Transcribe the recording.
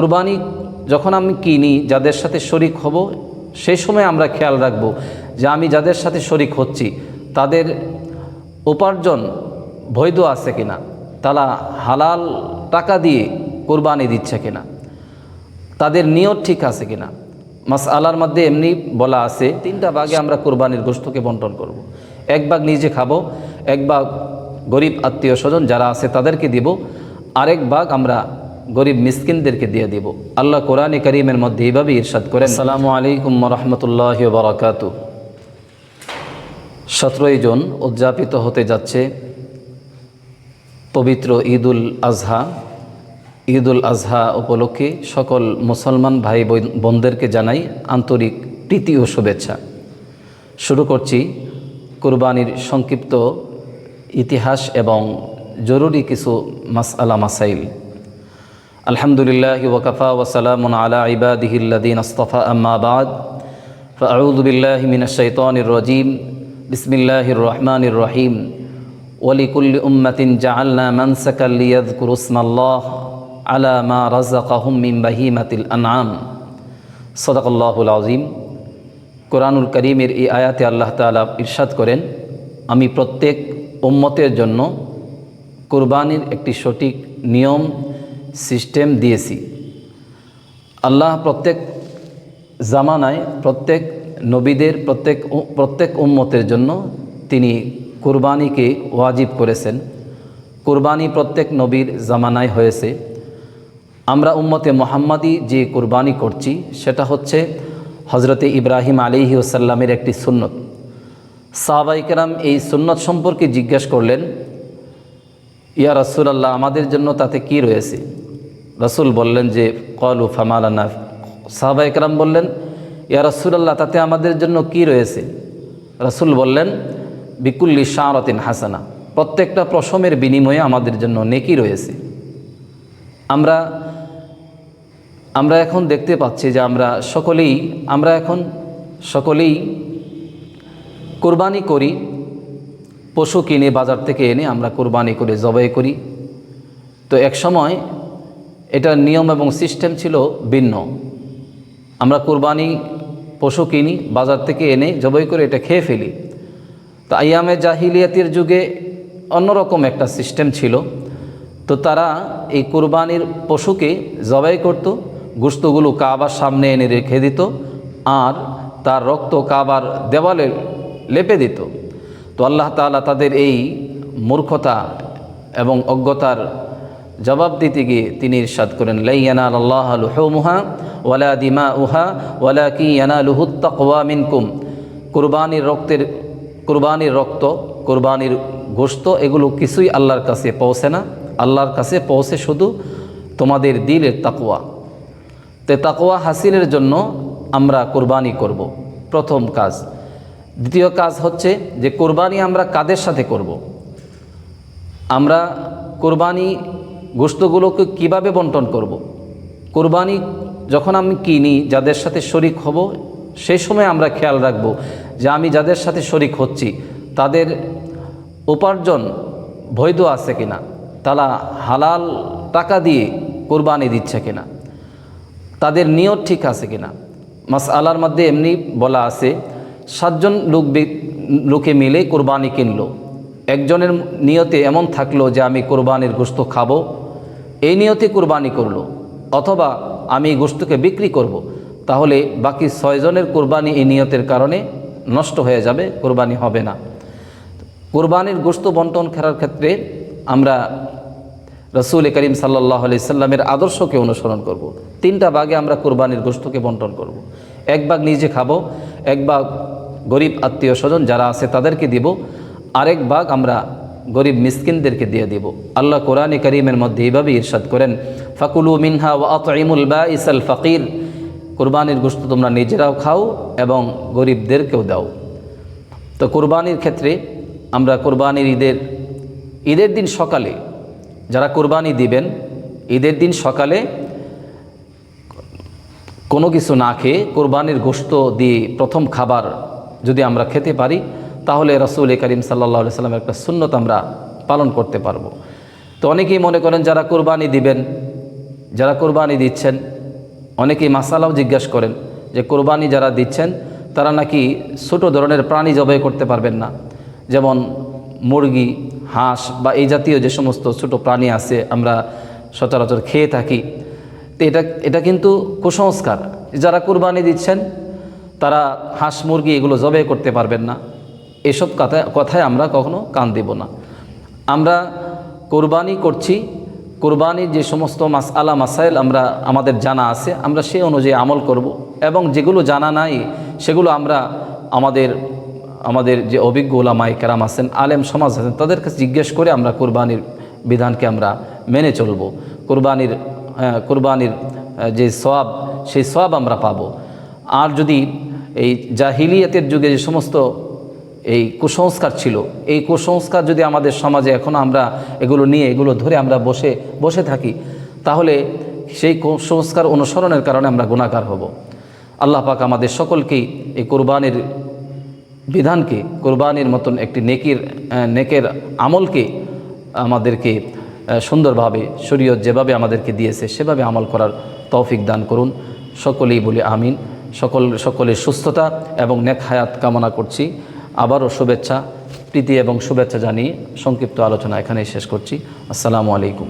কোরবানি যখন আমি কিনি, যাদের সাথে শরিক হব সেই সময় আমরা খেয়াল রাখব যে আমি যাদের সাথে শরিক হচ্ছি, তাদের উপার্জন বৈধ আছে কিনা, তারা হালাল টাকা দিয়ে কোরবানি দিচ্ছে কিনা, তাদের নিয়ত ঠিক আছে কিনা মাস আলার মধ্যে এমনি বলা আছে, তিনটা ভাগে আমরা কোরবানির গোষ্ঠকে বন্টন করব। এক ভাগ নিজে খাব, এক ভাগ গরিব আত্মীয় স্বজন যারা আছে তাদেরকে দিব, আরেক ভাগ আমরা গরিব মিসকিনদেরকে দিয়ে দিব। আল্লাহ কোরআনে করিমের মধ্যে এইভাবে ইরশাদ করেন। সালামু আলাইকুম রহমতুল্লাহ বারাকাত সতেরোই জন উদযাপিত হতে যাচ্ছে পবিত্র ঈদুল আজহা। ঈদুল আজহা উপলক্ষে সকল মুসলমান ভাই বোন- বোনদেরকে জানাই আন্তরিক প্রীতি ও শুভেচ্ছা। শুরু করছি কুরবানির সংক্ষিপ্ত ইতিহাস এবং জরুরি কিছু মাসআলা মাসাইল। আলহামদুলিল্লাহ ওকফা ওসালাম আলা ইবাদিহিল্লাদিন আস্তফা আম্মা বাদ فأعوذ بالله من الشيطان الرجيم بسم الله الرحمن الرحيم ولكل أمة جعلنا منسكا ليذكروا اسم الله على ما رزقهم من بهيمة الأنعام صدق الله العظيم কোরআনুল করিমের এই আয়াতে আল্লাহ তাআলা ইরশাদ করেন আমি প্রত্যেক উম্মতের জন্য কোরবানির একটি সঠিক নিয়ম সিস্টেম দিয়েছি। আল্লাহ প্রত্যেক জামানায় প্রত্যেক নবীদের, প্রত্যেক প্রত্যেক উম্মতের জন্য তিনি কোরবানিকে ওয়াজিব করেছেন। কোরবানি প্রত্যেক নবীর জামানায় হয়েছে। আমরা উম্মতে মোহাম্মদী যে কোরবানি করছি, সেটা হচ্ছে হজরতে ইব্রাহিম আলিহি ওসাল্লামের একটি সুন্নত। সাহাবাইকেরাম এই সুন্নত সম্পর্কে জিজ্ঞেস করলেন, ইয়া রাসুলাল্লাহ, আমাদের জন্য তাতে কি রয়েছে? রাসূল বললেন যে, কল কলু ফামালানা। সাহাবা একরাম বললেন, ইয়া রাসুলাল্লাহ, তাতে আমাদের জন্য কি রয়েছে? রাসূল বললেন, বিকুল্লি শাহরতিন হাসানা। প্রত্যেকটা প্রশমের বিনিময়ে আমাদের জন্য নেকি রয়েছে। আমরা আমরা এখন দেখতে পাচ্ছি যে আমরা সকলেই, আমরা এখন সকলেই কোরবানি করি, পশু কিনে বাজার থেকে এনে আমরা কোরবানি করে জবাই করি। তো এক সময় এটার নিয়ম এবং সিস্টেম ছিল ভিন্ন। আমরা কোরবানি পশু কিনি, বাজার থেকে এনে জবাই করে এটা খেয়ে ফেলি। তো আইয়ামে জাহিলিয়াতির যুগে অন্যরকম একটা সিস্টেম ছিল। তো তারা এই কোরবানির পশুকে জবাই করত গোস্তগুলো কাবার সামনে এনে রেখে দিত আর তার রক্ত কাবার দেওয়ালে লেপে দিত। তো আল্লাহ তাআলা তাদের এই মূর্খতা এবং অজ্ঞতার জবাব দিতে গিয়ে তিনি ইরশাদ করেন লাইয়ানা আল্লাহ লুহুমুহা ওয়ালা দিমা উহা ওয়ালা কি ইয়ানা লুহুত্তাকওয়া মিনকুম। কুরবানির রক্তের, কুরবানির রক্ত, কুরবানির গোশত, এগুলো কিছুই আল্লাহর কাছে পৌঁছে না। আল্লাহর কাছে পৌঁছে শুধু তোমাদের দিলের তাকওয়া। তে তাকওয়া হাসিলের জন্য আমরা কোরবানি করব, প্রথম কাজ। দ্বিতীয় কাজ হচ্ছে যে কোরবানি আমরা কাদের সাথে করব। আমরা কোরবানি গোস্তগুলোকে কীভাবে বন্টন করব। কোরবানি যখন আমি কিনি, যাদের সাথে শরিক হব সেই সময় আমরা খেয়াল রাখব যে আমি যাদের সাথে শরিক হচ্ছি, তাদের উপার্জন বৈধ আছে কিনা? তারা হালাল টাকা দিয়ে কোরবানি দিচ্ছে কিনা? তাদের নিয়ত ঠিক আছে কিনা? মাস আলার মধ্যে এমনি বলা আছে, সাতজন লোক লোকে মিলে কোরবানি কিনলো। একজনের নিয়তে এমন থাকল যে আমি কোরবানির গোস্ত খাব এই নিয়তে কোরবানি করল, অথবা আমি গোস্তকে বিক্রি করব। তাহলে বাকি ছয়জনের কোরবানি এই নিয়তের কারণে নষ্ট হয়ে যাবে, কোরবানি হবে না কোরবানির গোস্ত বন্টন করার ক্ষেত্রে আমরা রসুল করিম সাল্লাহ আলি সাল্লামের আদর্শকে অনুসরণ করব। তিনটা ভাগে আমরা কোরবানির গোস্তকে বন্টন করব। এক ভাগ নিজে খাব, এক ভাগ গরিব আত্মীয় স্বজন যারা আছে তাদেরকে দিব, আরেক ভাগ আমরা গরিব মিসকিনদেরকে দিয়ে দিব। আল্লাহ কোরআনে করিমের মধ্যে এইভাবে ইরশাদ করেন, ফাকুলু মিনহা ওয়া আতইমুল বা ইসাল ফকির। কোরবানির গোস্ত তোমরা নিজেরাও খাও এবং গরিবদেরকেও দাও। তো কোরবানির ক্ষেত্রে আমরা কোরবানির ঈদের ঈদের দিন সকালে যারা কোরবানি দিবেন, ঈদের দিন সকালে কোনো কিছু না খেয়ে কোরবানির গোস্ত দিয়ে প্রথম খাবার যদি আমরা খেতে পারি তাহলে রসুল করিম সাল্লাহ সাল্লামের একটা সুন্নত আমরা পালন করতে পারব। তো অনেকেই মনে করেন, যারা কোরবানি দিবেন, যারা কোরবানি দিচ্ছেন, অনেকেই মাসালাও জিজ্ঞাসা করেন যে কোরবানি যারা দিচ্ছেন, তারা নাকি ছোট ধরনের প্রাণী জবাই করতে পারবেন না। যেমন মুরগি, হাঁস বা এই জাতীয় যে সমস্ত ছোট প্রাণী আছে আমরা সচরাচর খেয়ে থাকি, তো এটা এটা কিন্তু কুসংস্কার। যারা কোরবানি দিচ্ছেন, তারা হাঁস, মুরগি এগুলো জবাই করতে পারবেন না। এসব কথা কথায় আমরা কখনো কান দেব না। আমরা কোরবানি করছি। কোরবানির যে সমস্ত মাস আলা মাসাইল আমরা আমাদের জানা আছে আমরা সেই অনুযায়ী আমল করব এবং যেগুলো জানা নাই সেগুলো আমরা আমাদের আমাদের যে অভিজ্ঞ ওলামাই কেরাম আছেন আলেম সমাজ আছেন তাদের কাছে জিজ্ঞেস করে আমরা কোরবানির বিধানকে আমরা মেনে চলব। কোরবানির আহ, কোরবানির যে সওয়াব সেই সওয়াব আমরা পাব। আর যদি এই জাহিলিয়াতের যুগে যে সমস্ত এই কুসংস্কার ছিল। এই কুসংস্কার যদি আমাদের সমাজে এখন আমরা এগুলো নিয়ে, এগুলো ধরে আমরা বসে বসে থাকি, তাহলে সেই কুসংস্কার অনুসরণের কারণে আমরা গুণাকার হব। আল্লাহ পাক আমাদের সকলকেই এই কোরবানির বিধানকে, কোরবানির মতন একটি নেকির নেকের আমলকে আমাদেরকে সুন্দরভাবে, শরীয়ত যেভাবে আমাদেরকে দিয়েছে, সেভাবে আমল করার তৌফিক দান করুন। সকলেই বলি আমিন। সকল, সকলের সুস্থতা এবং নেক হায়াত কামনা করছি। আবারও শুভেচ্ছা প্রীতি এবং শুভেচ্ছা জানিয়ে সংক্ষিপ্ত আলোচনা এখানেই শেষ করছি। আসসালামু আলাইকুম।